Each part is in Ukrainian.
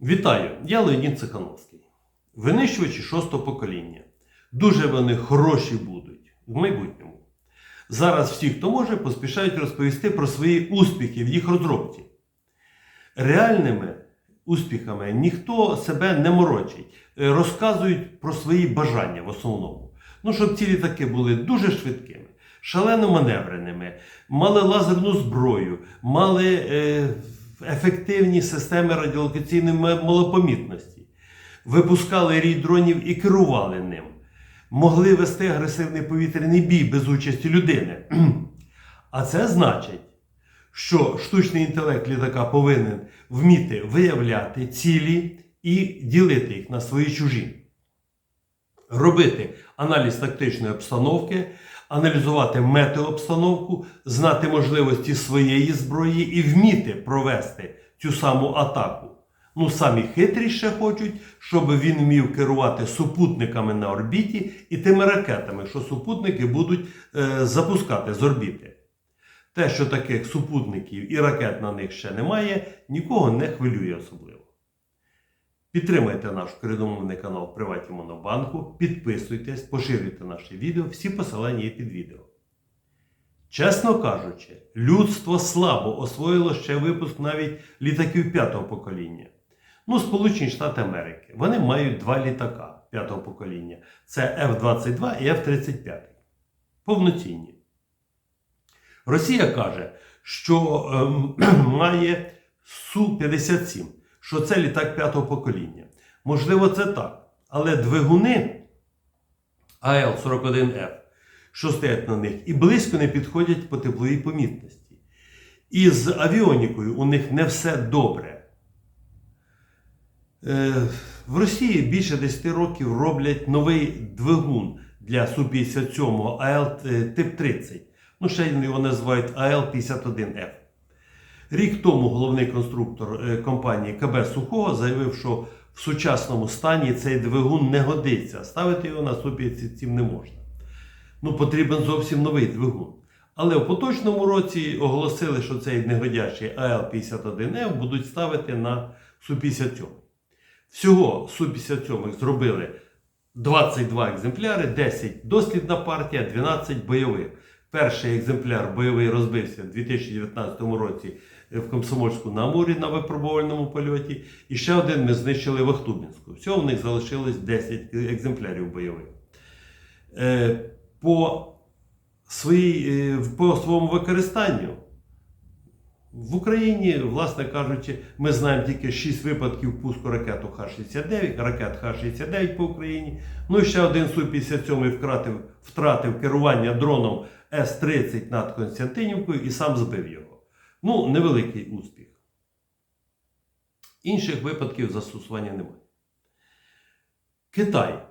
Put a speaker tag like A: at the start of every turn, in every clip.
A: Вітаю! Я Леонід Цихановський. Винищувачі шостого покоління. Дуже вони хороші будуть в майбутньому. Зараз всі, хто може, поспішають розповісти про свої успіхи в їх розробці. Реальними успіхами ніхто себе не морочить, Е, розказують про свої бажання в основному. Ну, щоб ці літаки були дуже швидкими, шалено маневреними, мали лазерну зброю, мали е, ефективні системи радіолокаційної малопомітності, випускали рій дронів і керували ним, могли вести агресивний повітряний бій без участі людини. А це значить, що штучний інтелект літака повинен вміти виявляти цілі і ділити їх на свої чужі. Робити аналіз тактичної обстановки, аналізувати метеообстановку, знати можливості своєї зброї і вміти провести цю саму атаку. Ну, самі хитрі ще хочуть, щоб він вмів керувати супутниками на орбіті і тими ракетами, що супутники будуть е, запускати з орбіти. Те, що таких супутників і ракет на них ще немає, нікого не хвилює особливо. Підтримайте наш коріномовний канал в Приваті Монобанку, підписуйтесь, поширюйте наші відео, всі посилання є під відео. Чесно кажучи, людство слабо освоїло ще випуск навіть літаків п'ятого покоління. Ну, Сполучені Штати Америки. Вони мають два літака п'ятого покоління: це F-22 і F-35. Повноцінні. Росія каже, що ем, має Су-57, що це літак п'ятого покоління. Можливо, це так. Але двигуни АЛ-41Ф, що стоять на них, і близько не підходять по тепловій помітності. І з авіонікою у них не все добре. Е, В Росії більше 10 років роблять новий двигун для Су-57 АЛ тип 30. Ну, ще його називають АЛ-51Ф. Рік тому головний конструктор е, компанії КБ Сухого заявив, що в сучасному стані цей двигун не годиться. Ставити його на Су-57 не можна. Ну, потрібен зовсім новий двигун. Але в поточному році оголосили, що цей негодящий АЛ-51Ф будуть ставити на Су-57. Всього Су-57 зробили 22 екземпляри, 10 дослідна партія, 12 бойових. Перший екземпляр бойовий розбився в 2019 році в Комсомольську на Амурі на випробувальному польоті. І ще один ми знищили в Ахтубінську. Всього в них залишилось 10 екземплярів бойових. Е, По, своїй, е, по своєму використанню в Україні, власне кажучи, ми знаємо тільки 6 випадків пуску ракету Х-69, ракет Х-69 по Україні. Ну і ще один Су-57 втратив, втратив керування дроном С-30 над Константинівкою і сам збив його. Ну, невеликий успіх. Інших випадків застосування немає. Китай.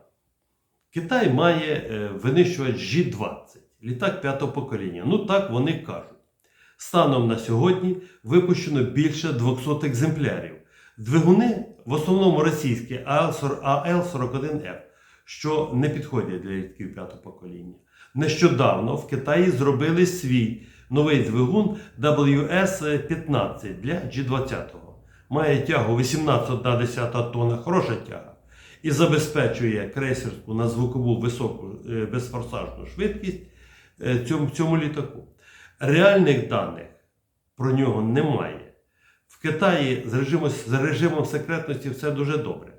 A: Китай має е, винищувач G-20, літак п'ятого покоління. Ну так вони кажуть. Станом на сьогодні випущено більше 200 екземплярів. Двигуни в основному російські АЛ-41F, що не підходять для літків п'ятого покоління. Нещодавно в Китаї зробили свій новий двигун WS-15 для G20. Має тягу 18,1 тонна, хороша тяга. І забезпечує крейсерську на звукову високу е, безфорсажну швидкість е, цьому, цьому літаку. Реальних даних про нього немає. В Китаї з режимом, з режимом секретності все дуже добре.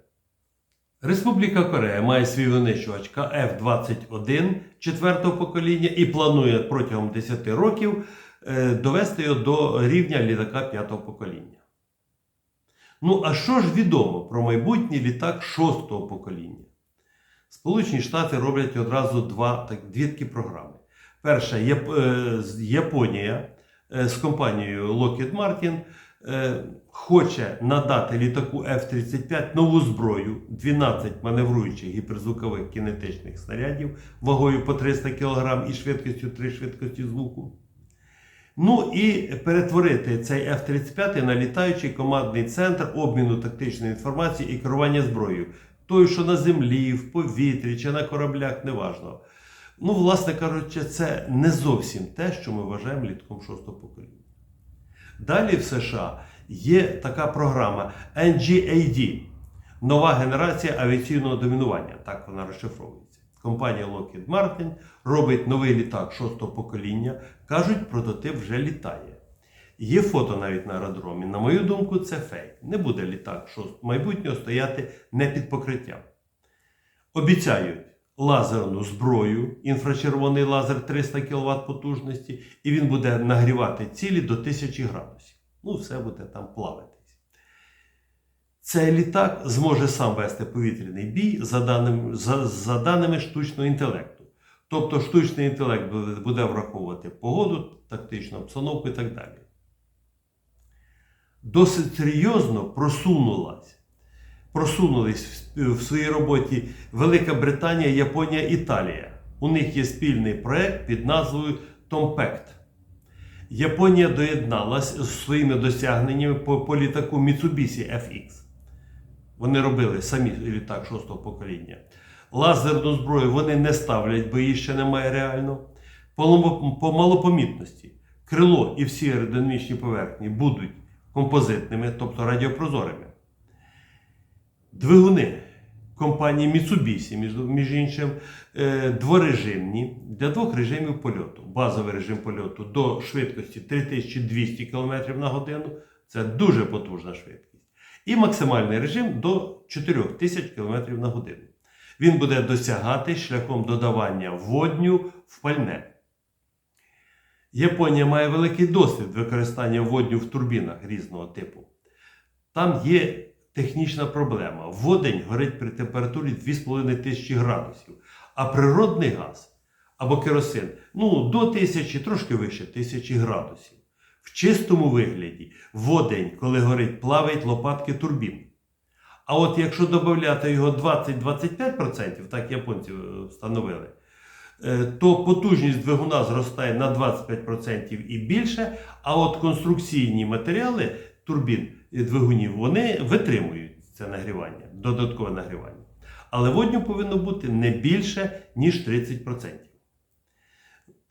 A: Республіка Корея має свій винищувач КФ-21 четвертого покоління і планує протягом 10 років е, довести його до рівня літака п'ятого покоління. Ну, а що ж відомо про майбутній літак шостого покоління? Сполучені Штати роблять одразу два, так, дві такі програми. Перша е, Японія е, з компанією Lockheed Martin хоче надати літаку F-35 нову зброю, 12 маневруючих гіперзвукових кінетичних снарядів вагою по 300 кг і швидкістю 3 швидкості звуку. Ну і перетворити цей F-35 на літаючий командний центр обміну тактичної інформації і керування зброєю. Той, що на землі, в повітрі чи на кораблях, неважно. Ну, власне кажучи, це не зовсім те, що ми вважаємо літком шостого покоління. Далі в США є така програма NGAD Нова генерація авіаційного домінування. Так вона розшифровується. Компанія Lockheed Martin робить новий літак шостого покоління. Кажуть, прототип вже літає. Є фото навіть на аеродромі. На мою думку, це фейк. Не буде літак шостого майбутнього стояти не під покриттям. Обіцяють лазерну зброю, інфрачервоний лазер 300 кВт потужності, і він буде нагрівати цілі до 1000 градусів. Ну, все буде там плаватись. Цей літак зможе сам вести повітряний бій за даними, за, за даними штучного інтелекту. Тобто штучний інтелект буде- враховувати погоду, тактичну обстановку і так далі. Досить серйозно просунулась просунулись в- своїй роботі Велика Британія, Японія, Італія. У них є спільний проект під назвою Томпект. Японія доєдналась з своїми досягненнями по, по літаку Mitsubishi FX. Вони робили самі літак шостого покоління. Лазерну зброю вони не ставлять, бо її ще немає реально. По, по малопомітності крило і всі аеродинамічні поверхні будуть композитними, тобто радіопрозорими. Двигуни компанії Mitsubishi, між, іншим, е, дворежимні для двох режимів польоту. Базовий режим польоту до швидкості 3200 км на годину. Це дуже потужна швидкість. І максимальний режим до 4000 км на годину. Він буде досягати шляхом додавання водню в пальне. Японія має великий досвід використання водню в турбінах різного типу. Там є технічна проблема. Водень горить при температурі 2500 градусів, а природний газ або керосин ну, до 1000, трошки вище 1000 градусів. В чистому вигляді водень, коли горить, плавають лопатки турбін. А от якщо додати його 20-25%, так японці е, встановили, е, то потужність двигуна зростає на 25% і більше, а от конструкційні матеріали турбін двигунів вони витримують це нагрівання, додаткове нагрівання. Але водню повинно бути не більше, ніж 30%.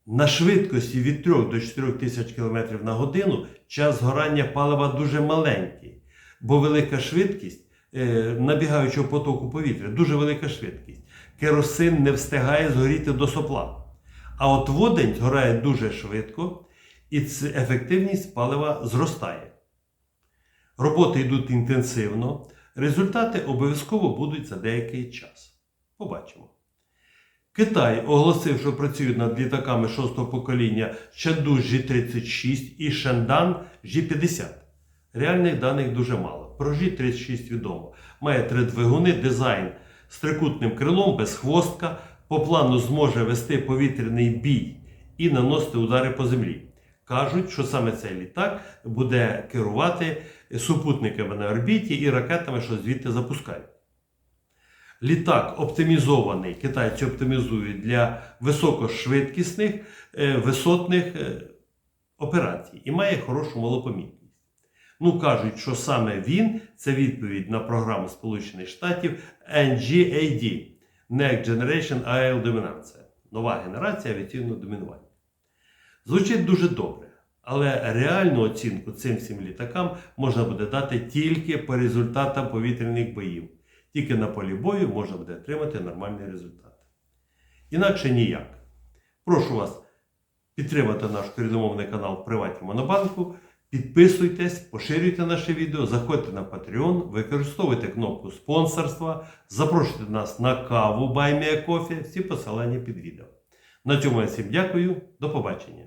A: На швидкості від 3 до 4 тисяч км на годину час згорання палива дуже маленький, бо велика швидкість е, набігаючого потоку повітря, дуже велика швидкість. Керосин не встигає згоріти до сопла. А от водень згорає дуже швидко, і ефективність палива зростає. Роботи йдуть інтенсивно, результати обов'язково будуть за деякий час. Побачимо. Китай оголосив, що працює над літаками шостого покоління Чанду G36 і Шендан G50. Реальних даних дуже мало. Про G36 відомо. Має три двигуни, дизайн з трикутним крилом без хвостка. По плану зможе вести повітряний бій і наносити удари по землі. Кажуть, що саме цей літак буде керувати супутниками на орбіті і ракетами, що звідти запускають. Літак оптимізований, китайці оптимізують для високошвидкісних е, висотних е, операцій і має хорошу малопомітність. Ну, кажуть, що саме він це відповідь на програму Сполучених Штатів NGAD Next Generation Aerial Dominance. Нова генерація авіаційного домінування. Звучить дуже добре, але реальну оцінку цим всім літакам можна буде дати тільки по результатам повітряних боїв. Тільки на полі бою можна буде отримати нормальний результат. Інакше ніяк. Прошу вас підтримати наш коріномовний канал в Приваті Монобанку. Підписуйтесь, поширюйте наше відео, заходьте на Patreon, використовуйте кнопку спонсорства, запрошуйте нас на каву Баймія Кофі. Всі посилання під відео. На цьому я всім дякую. До побачення.